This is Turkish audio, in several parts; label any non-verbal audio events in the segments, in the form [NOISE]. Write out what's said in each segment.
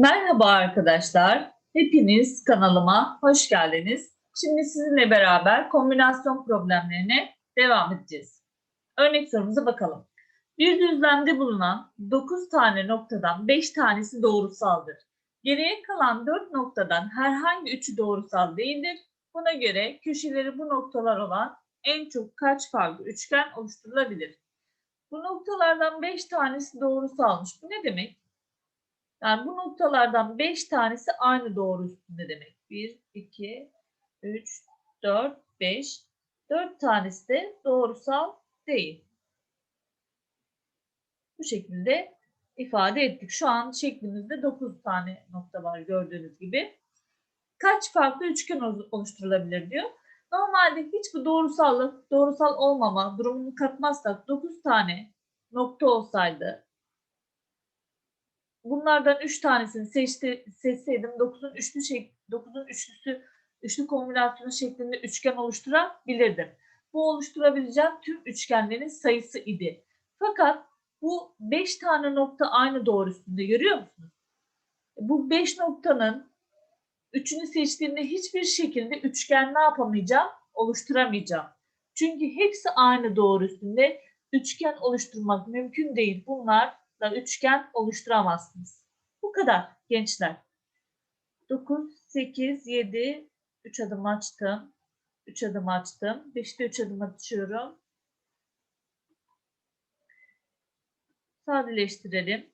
Merhaba arkadaşlar. Hepiniz kanalıma hoş geldiniz. Şimdi sizinle beraber kombinasyon problemlerine devam edeceğiz. Örnek sorumuza bakalım. Bir düzlemde bulunan 9 tane noktadan 5 tanesi doğrusaldır. Geriye kalan 4 noktadan herhangi üçü doğrusal değildir. Buna göre köşeleri bu noktalar olan en çok kaç farklı üçgen oluşturulabilir? Bu noktalardan 5 tanesi doğrusalmış. Bu ne demek? Yani bu noktalardan 5 tanesi aynı doğru üstünde demek. 1, 2, 3, 4, 5. 4 tanesi de doğrusal değil. Bu şekilde ifade ettik. Şu an şeklimizde 9 tane nokta var gördüğünüz gibi. Kaç farklı üçgen oluşturulabilir diyor. Normalde hiç bu doğrusallık, doğrusal olmama durumunu katmazsak 9 tane nokta olsaydı bunlardan 3 tanesini seçti, seçseydim 9'un üçlü şey 9'un üçlüsü üçlü kombinasyonu şeklinde üçgen oluşturabilirdim. Bu oluşturabileceğim tüm üçgenlerin sayısı idi. Fakat bu 5 tane nokta aynı doğru üstünde görüyor musunuz? Bu 5 noktanın üçünü seçtiğimde hiçbir şekilde üçgen ne yapamayacağım? Oluşturamayacağım. Çünkü hepsi aynı doğru üstünde üçgen oluşturmak mümkün değil. Bunlar da üçgen oluşturamazsınız. Bu kadar gençler. 9, 8, 7, 3 adım açtım. 3 adım açtım. 5'te 3 adım açıyorum. Sadeleştirelim.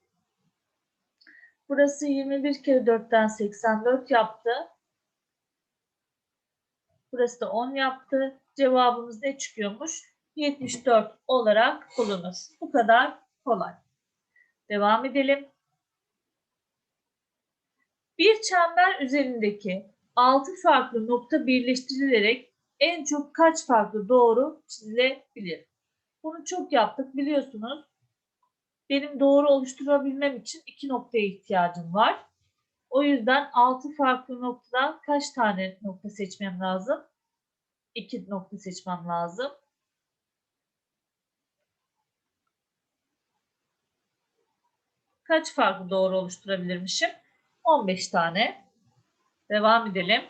Burası 21 kere 4'ten 84 yaptı. Burası da 10 yaptı. Cevabımız ne çıkıyormuş? 74 olarak bulunur. Bu kadar kolay. Devam edelim. Bir çember üzerindeki 6 farklı nokta birleştirilerek en çok kaç farklı doğru çizilebilir? Bunu çok yaptık biliyorsunuz. Benim doğru oluşturabilmem için iki noktaya ihtiyacım var. O yüzden 6 farklı noktadan kaç tane nokta seçmem lazım? 2 nokta seçmem lazım. Kaç farklı doğru oluşturabilirmişim? 15 tane. Devam edelim.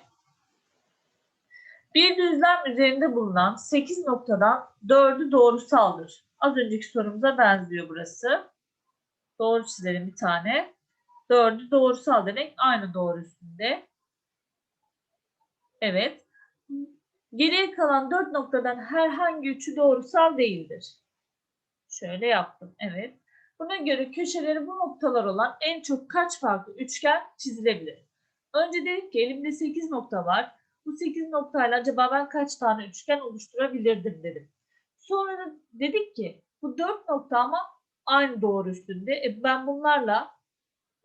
Bir düzlem üzerinde bulunan 8 noktadan 4'ü doğrusaldır. Az önceki sorumuza benziyor burası. Doğru çizelim bir tane. 4'ü doğrusal demek aynı doğru üstünde. Evet. Geriye kalan 4 noktadan herhangi üçü doğrusal değildir. Şöyle yaptım. Evet. Buna göre köşeleri bu noktalar olan en çok kaç farklı üçgen çizilebilir? Önce dedik ki elimde 8 nokta var. Bu 8 noktayla acaba ben kaç tane üçgen oluşturabilirdim dedim. Sonra da dedik ki bu 4 nokta ama aynı doğru üstünde. E ben bunlarla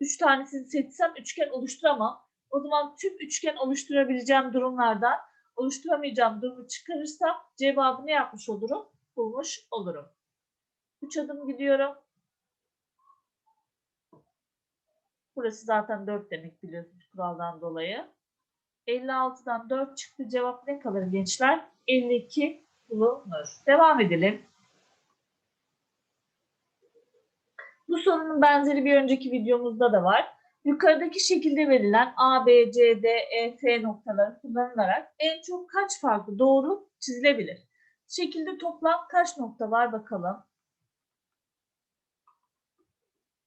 3 tanesini seçsem üçgen oluşturamam. O zaman tüm üçgen oluşturabileceğim durumlardan oluşturamayacağım durumu çıkarırsam cevabı ne yapmış olurum? Bulmuş olurum. 3 adım gidiyorum. Burası zaten 4 demek biliyorsunuz kuraldan dolayı. 56'dan 4 çıktı. Cevap ne kalır gençler? 52 bulunur. Devam edelim. Bu sorunun benzeri bir önceki videomuzda da var. Yukarıdaki şekilde verilen A, B, C, D, E, F noktaları kullanılarak en çok kaç farklı doğru çizilebilir? Şekilde toplam kaç nokta var bakalım.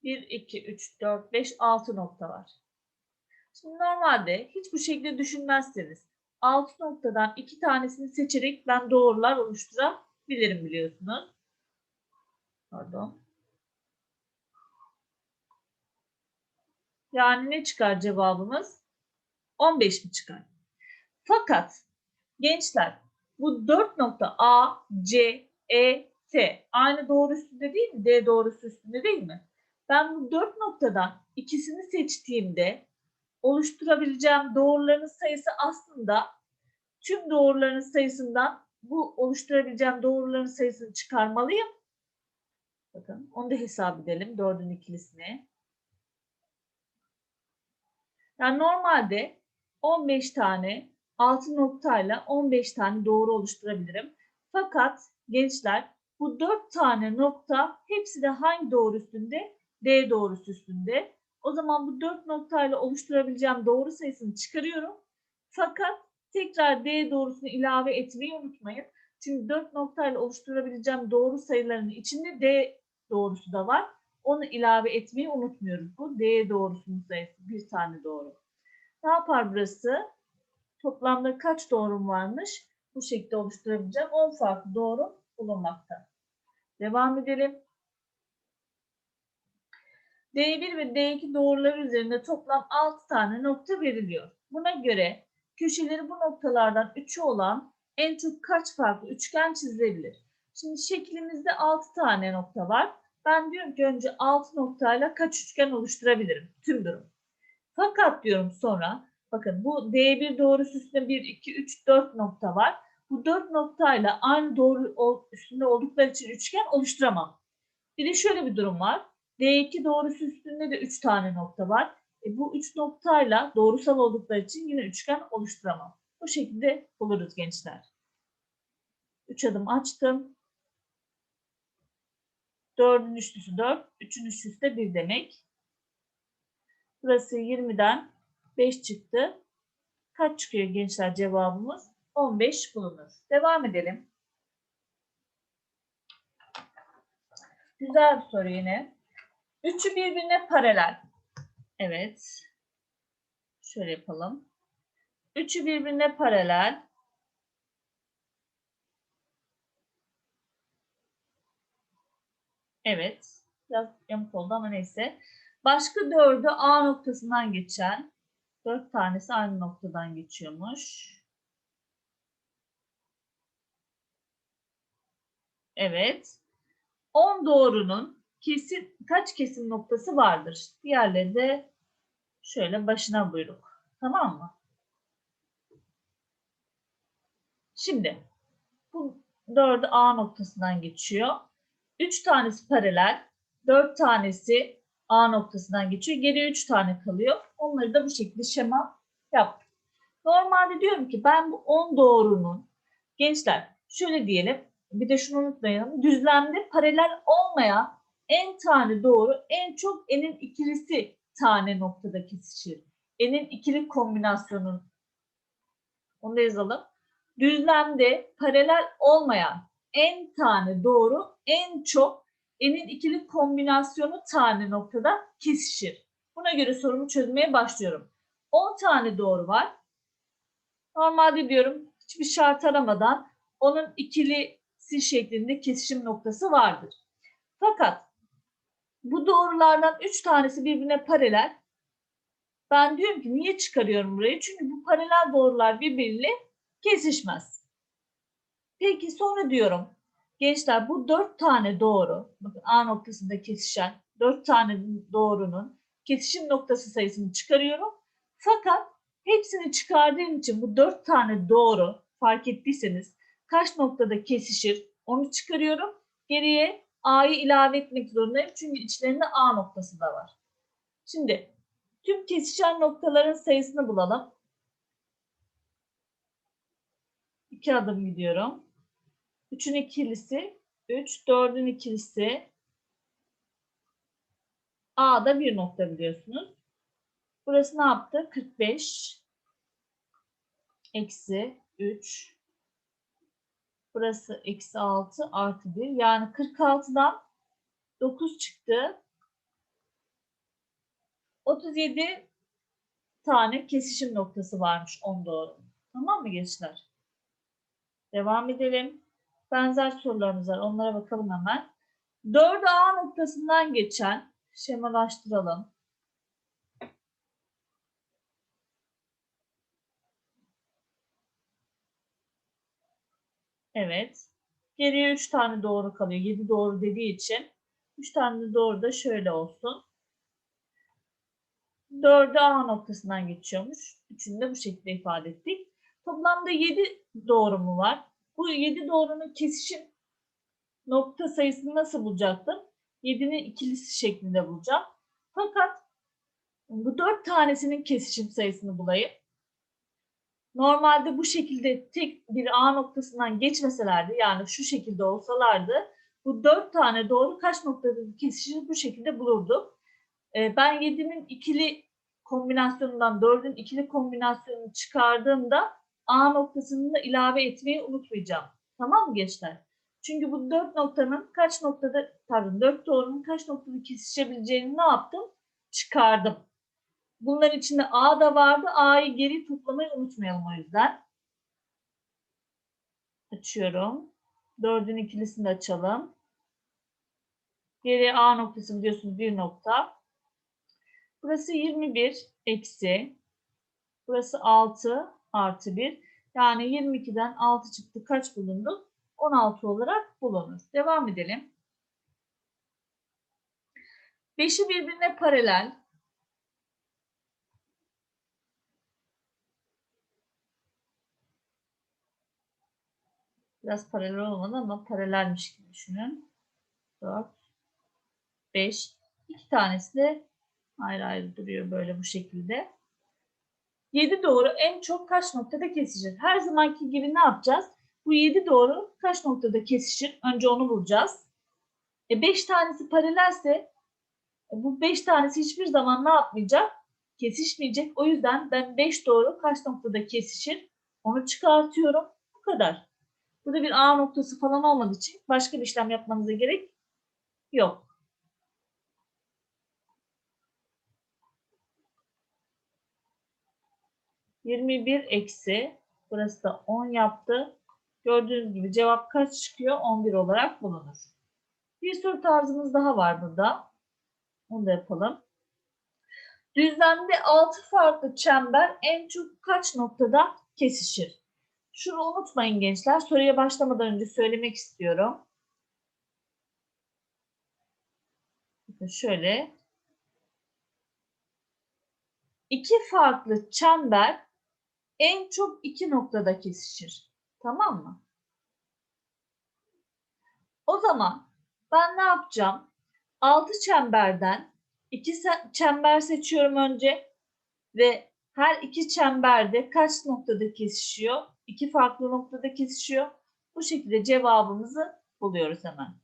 1, 2, 3, 4, 5, 6 nokta var. Şimdi normalde hiç bu şekilde düşünmezseniz 6 noktadan 2 tanesini seçerek ben doğrular oluşturabilirim biliyorsunuz. Pardon. Yani ne çıkar cevabımız? 15 mi çıkar? Fakat gençler bu 4 nokta A, C, E, T aynı doğru üstünde değil mi? D doğrusu üstünde değil mi? Ben bu dört noktadan ikisini seçtiğimde oluşturabileceğim doğruların sayısı aslında tüm doğruların sayısından bu oluşturabileceğim doğruların sayısını çıkarmalıyım. Bakın onu da hesap edelim dördün ikilisini. Yani normalde 15 tane 6 noktayla 15 tane doğru oluşturabilirim. Fakat gençler bu 4 tane nokta hepsi de hangi doğru üstünde? D doğrusu üstünde. O zaman bu dört noktayla oluşturabileceğim doğru sayısını çıkarıyorum. Fakat tekrar D doğrusunu ilave etmeyi unutmayın. Çünkü dört noktayla oluşturabileceğim doğru sayıların içinde D doğrusu da var. Onu ilave etmeyi unutmuyoruz. Bu D doğrusunun sayısı. Bir tane doğru. Ne yapar burası? Toplamda kaç doğrum varmış? Bu şekilde oluşturabileceğim 10 farklı doğru bulunmakta. Devam edelim. D1 ve D2 doğruları üzerinde toplam 6 tane nokta veriliyor. Buna göre köşeleri bu noktalardan 3'ü olan en çok kaç farklı üçgen çizilebilir? Şimdi şeklimizde 6 tane nokta var. Ben diyorum ki önce 6 noktayla kaç üçgen oluşturabilirim? Tüm durum. Fakat diyorum sonra bakın bu D1 doğrusu üstünde 1, 2, 3, 4 nokta var. Bu 4 noktayla aynı doğru üstünde oldukları için üçgen oluşturamam. Bir de şöyle bir durum var. D2 doğrusu üstünde de 3 tane nokta var. E bu 3 noktayla doğrusal oldukları için yine üçgen oluşturamam. Bu şekilde buluruz gençler. 3 adım açtım. 4'ün üçlüsü 4, 3'ün üçlüsü de 1 demek. Burası 20'den 5 çıktı. Kaç çıkıyor gençler cevabımız? 15 bulunur. Devam edelim. Güzel bir soru yine. Üçü birbirine paralel. Evet. Şöyle yapalım. Üçü birbirine paralel. Evet. Biraz yamuk oldu ama neyse. Başka dördü A noktasından geçen. Dört tanesi aynı noktadan geçiyormuş. Evet. 10 doğrunun kesin kaç kesim noktası vardır? Diğerleri de şöyle başına buyruk. Tamam mı? Şimdi bu dördü A noktasından geçiyor. 3 tanesi paralel, 4 tanesi A noktasından geçiyor. Geriye 3 tane kalıyor. Onları da bu şekilde şema yaptım. Normalde diyorum ki ben bu 10 doğrunun gençler şöyle diyelim bir de şunu unutmayalım. Düzlemde paralel olmayan en tane doğru en çok enin ikilisi tane noktada kesişir. Enin ikili kombinasyonun onu da yazalım. Düzlemde paralel olmayan en tane doğru en çok enin ikili kombinasyonu tane noktada kesişir. Buna göre sorumu çözmeye başlıyorum. 10 tane doğru var. Normalde diyorum hiçbir şart aramadan onun ikilisi şeklinde kesişim noktası vardır. Fakat bu doğrulardan 3 tanesi birbirine paralel. Ben diyorum ki niye çıkarıyorum burayı? Çünkü bu paralel doğrular birbiriyle kesişmez. Peki sonra diyorum gençler bu 4 tane doğru bakın A noktasında kesişen 4 tane doğrunun kesişim noktası sayısını çıkarıyorum. Fakat hepsini çıkardığım için bu 4 tane doğru fark ettiyseniz kaç noktada kesişir onu çıkarıyorum. Geriye A'yı ilave etmek zorundayım. Çünkü içlerinde A noktası da var. Şimdi tüm kesişen noktaların sayısını bulalım. İki adım gidiyorum. 3'ün ikilisi 3, 4'ün ikilisi A'da bir nokta biliyorsunuz. Burası ne yaptı? 45 eksi 3 Burası eksi 6 artı 1. Yani 46'dan 9 çıktı. 37 tane kesişim noktası varmış 10 doğru. Tamam mı gençler? Devam edelim. Benzer sorularımız var. Onlara bakalım hemen. 4 A noktasından geçen şemalaştıralım. Evet. Geriye 3 tane doğru kalıyor. 7 doğru dediği için 3 tane doğru da şöyle olsun. 4'ü A noktasından geçiyormuş. Üçünü de bu şekilde ifade ettik. Toplamda 7 doğru mu var? Bu 7 doğrunun kesişim nokta sayısını nasıl bulacaktım? 7'nin ikilisi şeklinde bulacağım. Fakat bu 4 tanesinin kesişim sayısını bulayım. Normalde bu şekilde tek bir A noktasından geçmeselerdi yani şu şekilde olsalardı bu dört tane doğru kaç noktada kesişir bu şekilde bulurduk. e, ben 7'nin ikili kombinasyonundan 4'ün ikili kombinasyonunu çıkardığımda A noktasını da ilave etmeyi unutmayacağım. Tamam mı gençler? Çünkü bu 4 noktanın kaç noktada pardon 4 doğrunun kaç noktada kesişebileceğini ne yaptım? Çıkardım. Bunların içinde A da vardı. A'yı geri toplamayı unutmayalım o yüzden. Açıyorum. 4'ün ikilisini de açalım. Geriye A noktası biliyorsunuz bir nokta. Burası 21 eksi. Burası 6 artı 1. Yani 22'den 6 çıktı. Kaç bulundu? 16 olarak bulunur. Devam edelim. 5'i birbirine paralel. Biraz paralel olmadı ama paralelmiş gibi düşünün. 4, 5. İki tanesi de ayrı ayrı duruyor böyle bu şekilde. 7 doğru en çok kaç noktada kesişir? Her zamanki gibi ne yapacağız? Bu 7 doğru kaç noktada kesişir? Önce onu bulacağız. E 5 tanesi paralelse e bu 5 tanesi hiçbir zaman ne yapmayacak? Kesişmeyecek. O yüzden ben 5 doğru kaç noktada kesişir? Onu çıkartıyorum. Bu kadar. Burada bir A noktası falan olmadığı için başka bir işlem yapmanıza gerek yok. Yirmi bir eksi burası da 10 yaptı. Gördüğünüz gibi cevap kaç çıkıyor? 11 olarak bulunur. Bir soru tarzımız daha var burada. Onu da yapalım. Düzlemde 6 farklı çember en çok kaç noktada kesişir? Şunu unutmayın gençler. Soruya başlamadan önce söylemek istiyorum. Şöyle. İki farklı çember en çok iki noktada kesişir. Tamam mı? O zaman ben ne yapacağım? Altı çemberden iki çember seçiyorum önce ve her iki çemberde kaç noktada kesişiyor? İki farklı noktada kesişiyor. Bu şekilde cevabımızı buluyoruz hemen.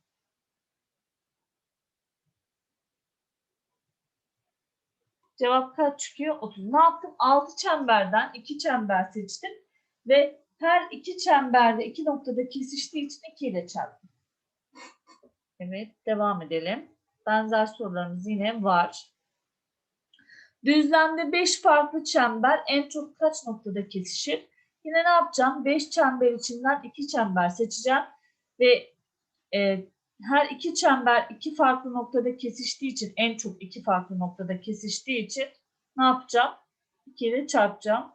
Cevap kaç çıkıyor? 30. Ne yaptım? 6 çemberden 2 çember seçtim ve her iki çemberde iki noktada kesiştiği için 2 ile çarptım. Evet, devam edelim. Benzer sorularımız yine var. Düzlemde 5 farklı çember en çok kaç noktada kesişir? Yine ne yapacağım? 5 çember içinden 2 çember seçeceğim ve e, her iki çember iki farklı noktada kesiştiği için en çok iki farklı noktada kesiştiği için ne yapacağım? 2 ile çarpacağım.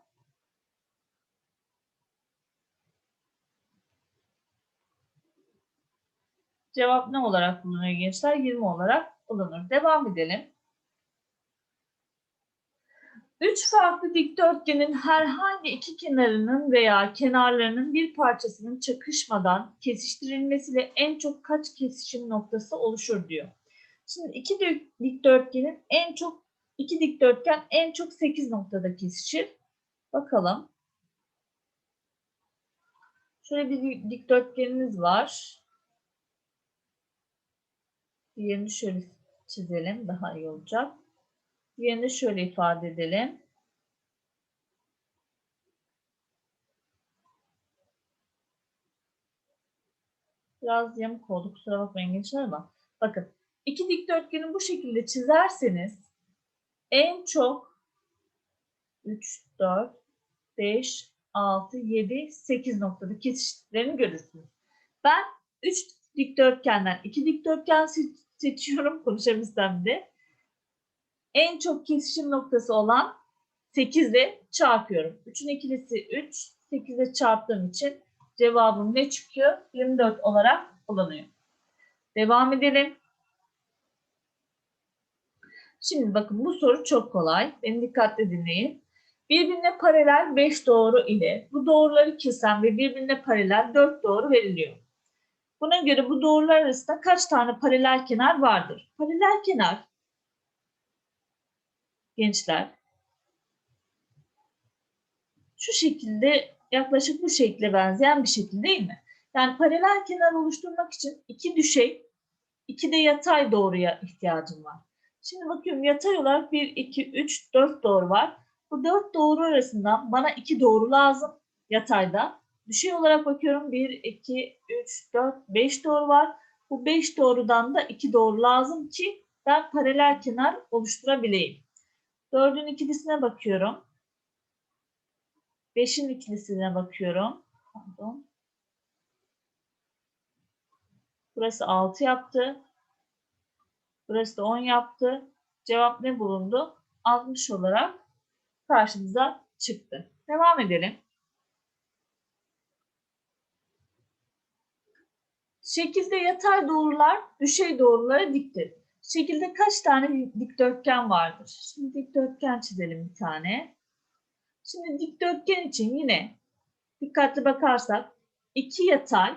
Cevap ne olarak bulunuyor gençler? 20 olarak bulunur. Devam edelim. Üç farklı dikdörtgenin herhangi iki kenarının veya kenarlarının bir parçasının çakışmadan kesiştirilmesiyle en çok kaç kesişim noktası oluşur diyor. Şimdi iki dikdörtgenin en çok iki dikdörtgen en çok 8 noktada kesişir. Bakalım. Şöyle bir dikdörtgenimiz var. Diğerini şöyle çizelim daha iyi olacak. Diğerini şöyle ifade edelim. Biraz yamuk oldu kusura bakmayın gençler ama bakın iki dikdörtgeni bu şekilde çizerseniz en çok 3, 4, 5, 6, 7, 8 noktada kesiştiklerini görürsünüz. Ben 3 dikdörtgenden 2 dikdörtgen seçiyorum konuşabilsem de en çok kesişim noktası olan 8 ile çarpıyorum. 3'ün ikilisi 3, 8 ile çarptığım için cevabım ne çıkıyor? 24 olarak kullanıyor. Devam edelim. Şimdi bakın bu soru çok kolay. Beni dikkatle dinleyin. Birbirine paralel 5 doğru ile bu doğruları kesen ve birbirine paralel 4 doğru veriliyor. Buna göre bu doğrular arasında kaç tane paralel kenar vardır? Paralel kenar gençler şu şekilde yaklaşık bu şekle benzeyen bir şekil değil mi? Yani paralel kenar oluşturmak için iki düşey, iki de yatay doğruya ihtiyacım var. Şimdi bakıyorum yatay olarak 1, 2, 3, 4 doğru var. Bu 4 doğru arasından bana 2 doğru lazım yatayda. Düşey olarak bakıyorum 1, 2, 3, 4, 5 doğru var. Bu 5 doğrudan da 2 doğru lazım ki ben paralel kenar oluşturabileyim. 4'ün ikilisine bakıyorum. 5'in ikilisine bakıyorum. Pardon. Burası 6 yaptı. Burası da 10 yaptı. Cevap ne bulundu? 60 olarak karşımıza çıktı. Devam edelim. Şekilde yatay doğrular düşey doğrulara diktir. Şekilde kaç tane dikdörtgen vardır? Şimdi dikdörtgen çizelim bir tane. Şimdi dikdörtgen için yine dikkatli bakarsak iki yatay,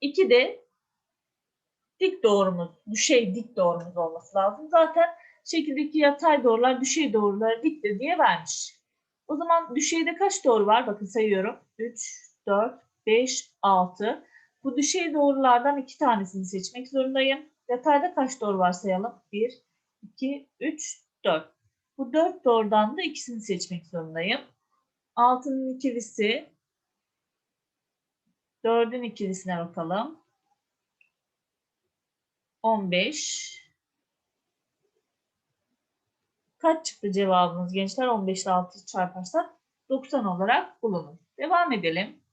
iki de dik doğrumuz, düşey dik doğrumuz olması lazım. Zaten şekildeki yatay doğrular düşey doğrulara diktir diye vermiş. O zaman düşeyde kaç doğru var? Bakın sayıyorum. 3, 4, 5, 6. Bu düşey doğrulardan iki tanesini seçmek zorundayım. Yatayda kaç doğru var sayalım? 1, 2, 3, 4. Bu 4 doğrudan da ikisini seçmek zorundayım. 6'nın ikilisi, 4'ün ikilisine bakalım. 15. Kaç çıktı cevabımız gençler? 15 ile 6 çarparsak 90 olarak bulunur. Devam edelim.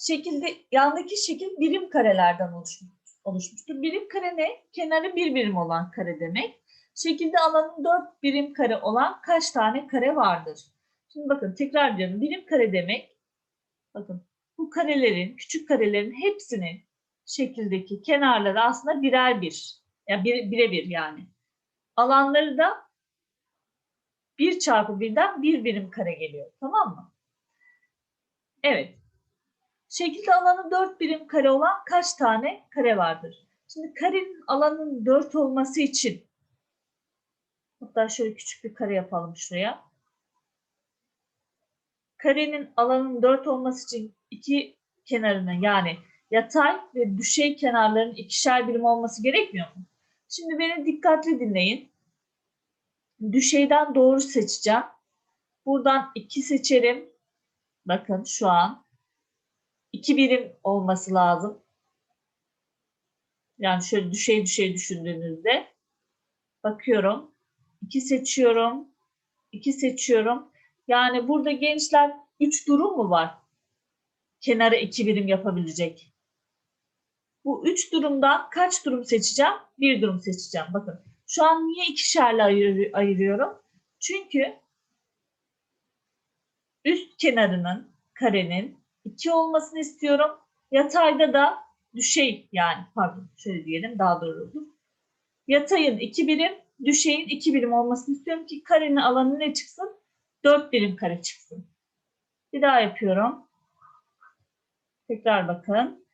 Şekilde yandaki şekil birim karelerden oluşmuş, oluşmuştur. Birim kare ne? Kenarı bir birim olan kare demek. Şekilde alanı 4 birim kare olan kaç tane kare vardır? Şimdi bakın tekrar diyorum. Birim kare demek bakın bu karelerin, küçük karelerin hepsinin şekildeki kenarları aslında birer bir. Yani bir, birebir yani. Alanları da 1 çarpı 1'den bir birim kare geliyor. Tamam mı? Evet. Şekilde alanı 4 birim kare olan kaç tane kare vardır? Şimdi karenin alanının 4 olması için hatta şöyle küçük bir kare yapalım şuraya. Karenin alanının 4 olması için iki kenarının yani yatay ve düşey kenarların ikişer birim olması gerekmiyor mu? Şimdi beni dikkatli dinleyin. Düşeyden doğru seçeceğim. Buradan 2 seçerim. Bakın şu an 2 birim olması lazım. Yani şöyle düşey düşey düşündüğünüzde bakıyorum. 2 seçiyorum. 2 seçiyorum. Yani burada gençler 3 durum mu var? Kenara 2 birim yapabilecek. Bu üç durumdan kaç durum seçeceğim? Bir durum seçeceğim. Bakın şu an niye ikişerle ayır, ayırıyorum? Çünkü üst kenarının karenin 2 olmasını istiyorum. Yatayda da düşey yani pardon şöyle diyelim daha doğru olur. Yatayın 2 birim, düşeyin 2 birim olmasını istiyorum ki karenin alanı ne çıksın? 4 birim kare çıksın. Bir daha yapıyorum. Tekrar bakın.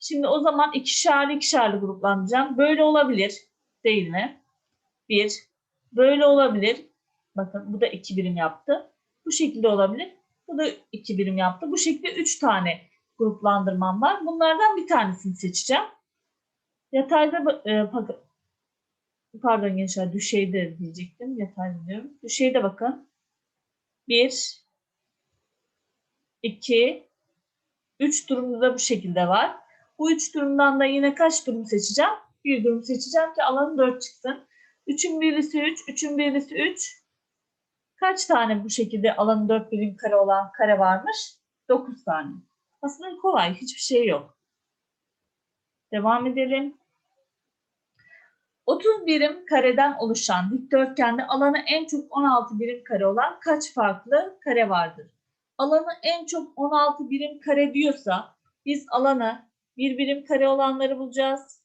Şimdi o zaman ikişerli ikişerli gruplanacağım. Böyle olabilir değil mi? Bir. Böyle olabilir. Bakın bu da iki birim yaptı. Bu şekilde olabilir. Bu da iki birim yaptı. Bu şekilde üç tane gruplandırmam var. Bunlardan bir tanesini seçeceğim. Yatayda e, pardon gençler düşeyde diyecektim. Yatayda diyorum. Düşeyde bakın. Bir, iki, üç durumda da bu şekilde var. Bu üç durumdan da yine kaç durum seçeceğim? Bir durum seçeceğim ki alanı 4 çıksın. 3'ün birisi 3, 3'ün birisi 3. Kaç tane bu şekilde alanı 4 birim kare olan kare varmış? 9 tane. Aslında kolay, hiçbir şey yok. Devam edelim. 30 birim kareden oluşan dikdörtgende alanı en çok 16 birim kare olan kaç farklı kare vardır? Alanı en çok 16 birim kare diyorsa biz alanı bir birim kare olanları bulacağız.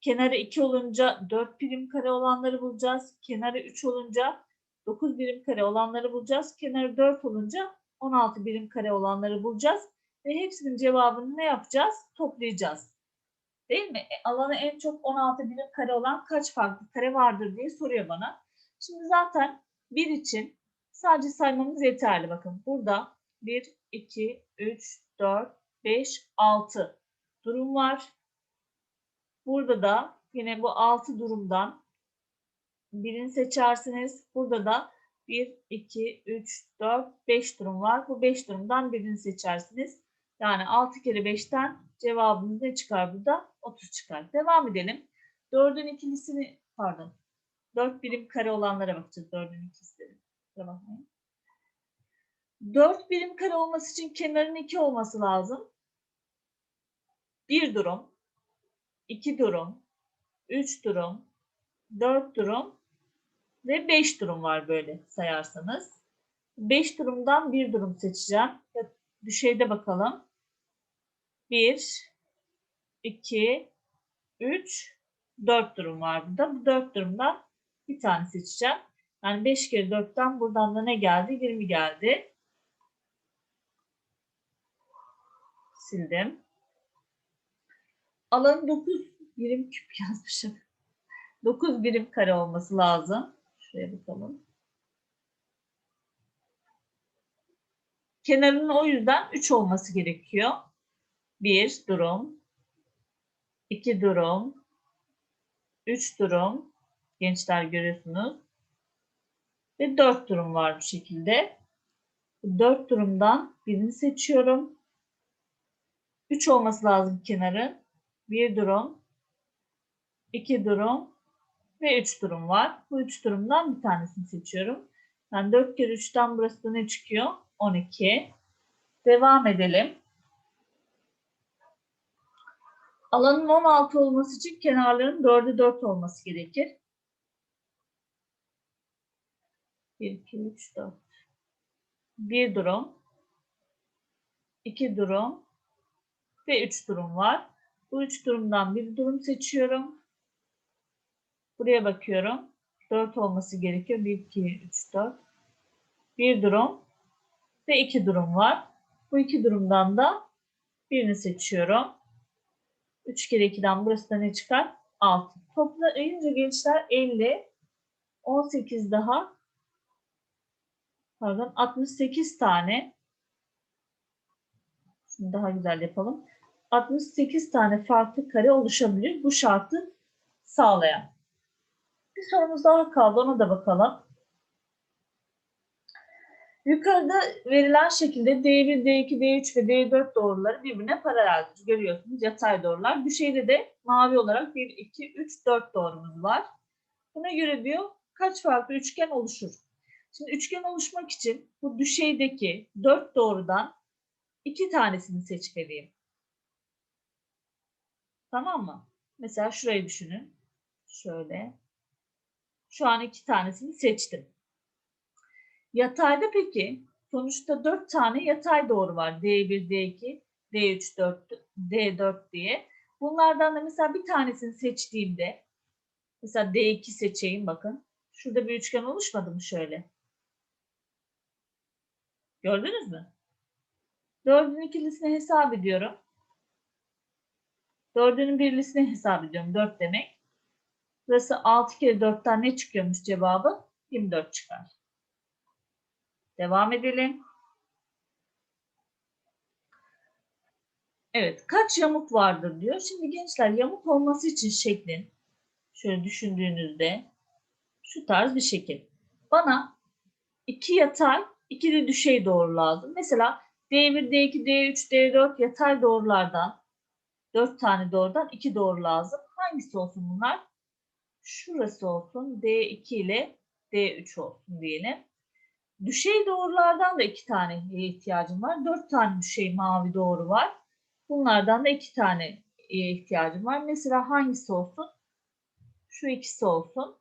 Kenarı 2 olunca 4 birim kare olanları bulacağız. Kenarı 3 olunca 9 birim kare olanları bulacağız. Kenarı 4 olunca 16 birim kare olanları bulacağız. Ve hepsinin cevabını ne yapacağız? Toplayacağız. Değil mi? E, alanı en çok 16 birim kare olan kaç farklı kare vardır diye soruyor bana. Şimdi zaten bir için sadece saymamız yeterli. Bakın burada 1, 2, 3, 4, 5, 6 durum var. Burada da yine bu 6 durumdan birini seçersiniz. Burada da 1, 2, 3, 4, 5 durum var. Bu 5 durumdan birini seçersiniz. Yani 6 kere 5'ten cevabımız ne çıkar burada? 30 çıkar. Devam edelim. 4'ün ikilisini pardon. 4 birim kare olanlara bakacağız. 4'ün ikilisleri. Kusura bakmayın. 4 birim kare olması için kenarın 2 olması lazım. 1 durum, 2 durum, 3 durum, 4 durum ve 5 durum var böyle sayarsanız. 5 durumdan 1 durum seçeceğim. Düşeyde bakalım. 1, 2, 3, 4 durum var burada. Bu 4 durumdan bir tane seçeceğim. Yani 5 kere 4'ten buradan da ne geldi? 20 geldi. Sildim. Alanı 9 birim küp [LAUGHS] yazmışım. 9 birim kare olması lazım. Şuraya bakalım. Kenarının o yüzden 3 olması gerekiyor. 1 durum, 2 durum, 3 durum. Gençler görüyorsunuz. Ve 4 durum var bu şekilde. Bu 4 durumdan birini seçiyorum. 3 olması lazım kenarın. 1 durum, 2 durum ve 3 durum var. Bu 3 durumdan bir tanesini seçiyorum. Yani 4 kere 3'ten burası da ne çıkıyor? 12. Devam edelim. Alanın 16 olması için kenarların 4'e 4 olması gerekir. 1, 2, 3, 4. 1 durum, 2 durum ve 3 durum var. Bu 3 durumdan bir durum seçiyorum. Buraya bakıyorum. 4 olması gerekiyor. 1, 2, 3, 4. Bir durum ve 2 durum var. Bu iki durumdan da birini seçiyorum. 3 kere 2'den burası da ne çıkar? 6. Toplayınca gençler 50, 18 daha pardon 68 tane Şimdi daha güzel yapalım. 68 tane farklı kare oluşabilir. Bu şartı sağlayan. Bir sorumuz daha kaldı. Ona da bakalım. Yukarıda verilen şekilde D1, D2, D3 ve D4 doğruları birbirine paraleldir. Görüyorsunuz yatay doğrular. Düşeyde de mavi olarak 1, 2, 3, 4 doğrumuz var. Buna göre diyor kaç farklı üçgen oluşur? Şimdi üçgen oluşmak için bu düşeydeki 4 doğrudan iki tanesini seçmeliyim. Tamam mı? Mesela şurayı düşünün. Şöyle. Şu an iki tanesini seçtim. Yatayda peki sonuçta dört tane yatay doğru var. D1, D2, D3, 4, D4 diye. Bunlardan da mesela bir tanesini seçtiğimde mesela D2 seçeyim bakın. Şurada bir üçgen oluşmadı mı şöyle? Gördünüz mü? Dördün ikilisini hesap ediyorum. Dördünün birlisini hesap ediyorum. Dört demek. Burası 6 kere 4'ten ne çıkıyormuş cevabı? 24 çıkar. Devam edelim. Evet, kaç yamuk vardır diyor. Şimdi gençler yamuk olması için şeklin şöyle düşündüğünüzde şu tarz bir şekil. Bana iki yatay, iki de düşey doğru lazım. Mesela D1, D2, D3, D4 yatay doğrulardan 4 tane doğrudan 2 doğru lazım. Hangisi olsun bunlar? Şurası olsun. D2 ile D3 olsun diyelim. Düşey doğrulardan da 2 tane ihtiyacım var. 4 tane düşey mavi doğru var. Bunlardan da 2 tane ihtiyacım var. Mesela hangisi olsun? Şu ikisi olsun.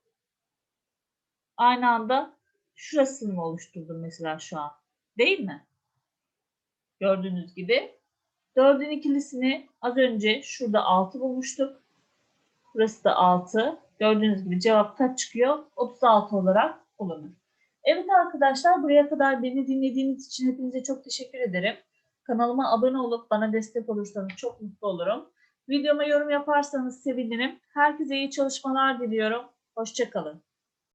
Aynı anda şurasını mı oluşturdum mesela şu an? Değil mi? Gördüğünüz gibi. Dördün ikilisini az önce şurada 6 bulmuştuk. Burası da 6. Gördüğünüz gibi cevap kaç çıkıyor? 36 olarak bulunur. Evet arkadaşlar buraya kadar beni dinlediğiniz için hepinize çok teşekkür ederim. Kanalıma abone olup bana destek olursanız çok mutlu olurum. Videoma yorum yaparsanız sevinirim. Herkese iyi çalışmalar diliyorum. Hoşçakalın.